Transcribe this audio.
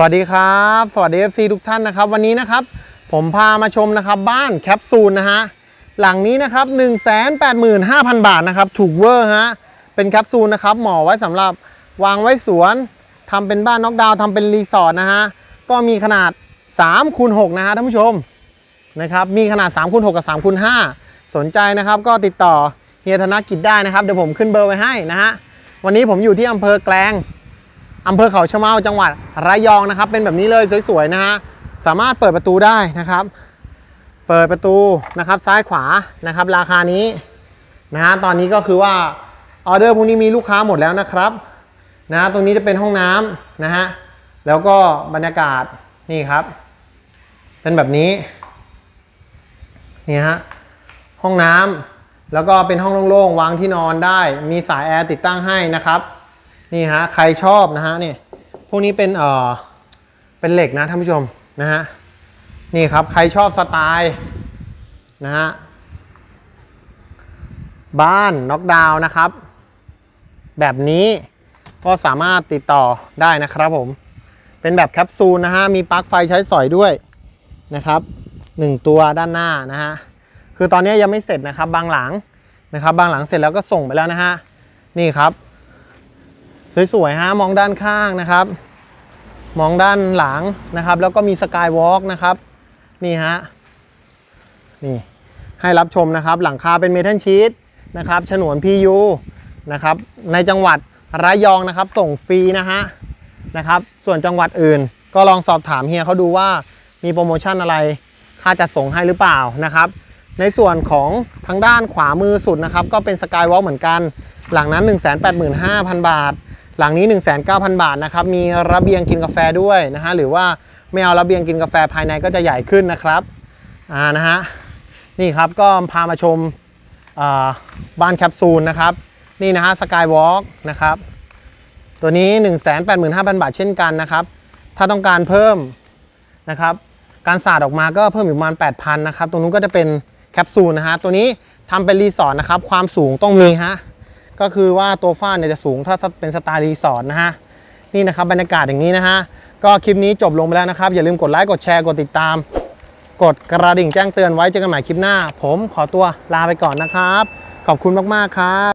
สวัสดีครับ สวัสดี FC ทุกท่านนะครับ วันนี้นะครับ ผมพามาชมนะครับ บ้านแคปซูลนะฮะหลังนี้นะครับ 185,000 บาทนะครับ ถูกเวอร์ฮะเป็นแคปซูลนะครับหมาะไว้สำหรับวางไว้สวนทำเป็นบ้านน็อกดาวน์ทำเป็นรีสอร์ทนะฮะก็มีขนาด3คูณ6นะฮะท่านผู้ชมนะครับมีขนาด3คูณ6กับ3คูณ5สนใจนะครับก็ติดต่อเฮียธนกิจได้นะครับเดี๋ยวผมขึ้นเบอร์ไว้ให้นะฮะวันนี้ผมอยู่ที่อำเภอแกลง อำเภอเขาชะเมาจังหวัดระยองนะครับ เป็นแบบนี้เลยสวยๆนะฮะสามารถเปิดประตูได้นะครับ เปิดประตูนะครับซ้ายขวานะครับ ราคานี้นะฮะตอนนี้ก็คือว่าออเดอร์พวกนี้มีลูกค้าหมดแล้วนะครับนะฮะตรงนี้จะเป็นห้องน้ำนะฮะแล้วก็บรรยากาศนี่ครับ เป็นแบบนี้นี่ฮะห้องน้ำแล้วก็เป็นห้องโล่งๆวางที่นอนได้ มีสายแอร์ติดตั้งให้นะครับ นี่ฮะใครชอบนะฮะนี่พวกนี้เป็นเอ่อเป็นเหล็กนะท่านผู้ชมนะฮะนี่ครับใครชอบสไตล์นะฮะบ้านน็อกดาวน์นะครับ แบบนี้ก็สามารถติดต่อได้นะครับผม เป็นแบบแคปซูลนะฮะมีปลั๊กไฟใช้สอยด้วยนะครับหนึ่งตัวด้านหน้านะฮะคือตอนนี้ยังไม่เสร็จนะครับบางหลังนะครับบางหลังเสร็จแล้วก็ส่งไปแล้วนะฮะนี่ครับ สวยๆฮะมองด้านข้างนะครับ มองด้านหลังนะครับ แล้วก็มีสกายวอล์กนะครับ นี่ฮะนี่ให้รับชมนะครับ หลังคาเป็นเมทัลชีตนะครับฉนวน PU นะครับ ในจังหวัดระยองนะครับ ส่งฟรีนะฮะนะครับ ส่วนจังหวัดอื่น ก็ลองสอบถามเฮียเขาดูว่ามีโปรโมชั่นอะไรค่าจัดส่งให้หรือเปล่านะครับ ในส่วนของทางด้านขวามือสุดนะครับ ก็เป็นสกายวอล์กเหมือนกัน หลังนั้น 185,000 บาท หลังนี้ 19,000 บาทนะครับ มีระเบียงกินกาแฟด้วยนะฮะ หรือว่าไม่เอาระเบียงกินกาแฟภายในก็จะใหญ่ขึ้นนะครับ อ่านะฮะ นี่ครับก็พามาชมบ้านแคปซูลนะครับ นี่นะฮะสกายวอล์กนะครับ ตัวนี้ 185,000 บาทเช่นกันนะครับ ถ้าต้องการเพิ่มนะครับ การสาดออกมาก็เพิ่มอีกประมาณ 8,000 นะครับ ตรงนู้นก็จะเป็นแคปซูลนะฮะ ตัวนี้ทำเป็นรีสอร์ทนะครับ ความสูงต้องมีฮะ ก็คือว่าตัวฟ้าเนี่ยจะสูงถ้าเป็นสไตล์รีสอร์ทนะฮะนี่นะครับบรรยากาศอย่างนี้นะฮะก็คลิปนี้จบลงไปแล้วนะครับ อย่าลืมกดไลค์กดแชร์กดติดตาม กดกระดิ่งแจ้งเตือนไว้เจอกันใหม่คลิปหน้า ผมขอตัวลาไปก่อนนะครับ ขอบคุณมากๆครับ